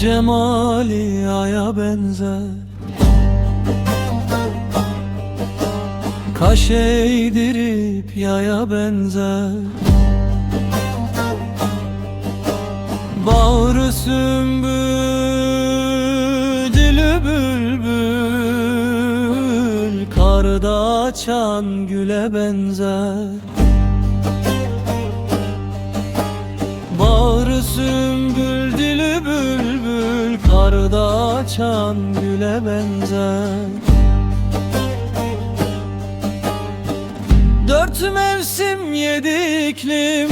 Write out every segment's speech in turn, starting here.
Cemali aya benzer. Kaş eğdirip yaya benzer. Bağrı sümbül Dili bülbül Karda açan güle benzer. Bağrı sümbül Karda açan güle benzer. Dört mevsim yedi iklim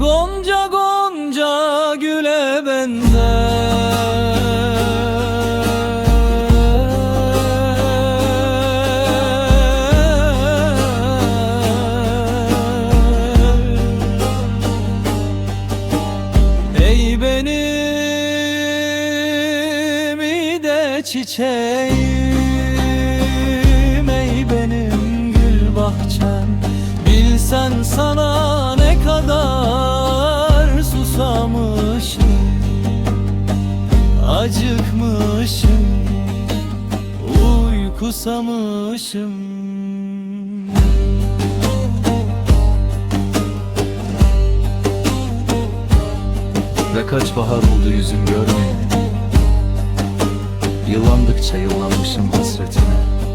Gonca gonca güle benzer. Ey benim çiçeğim Ey benim gül bahçem. Bilsen sana ne kadar susamışım Acıkmışım Uykusamışım. Ve kaç bahar oldu yüzüm görmeyeli Yıllandıkça yıllanmışım hasretine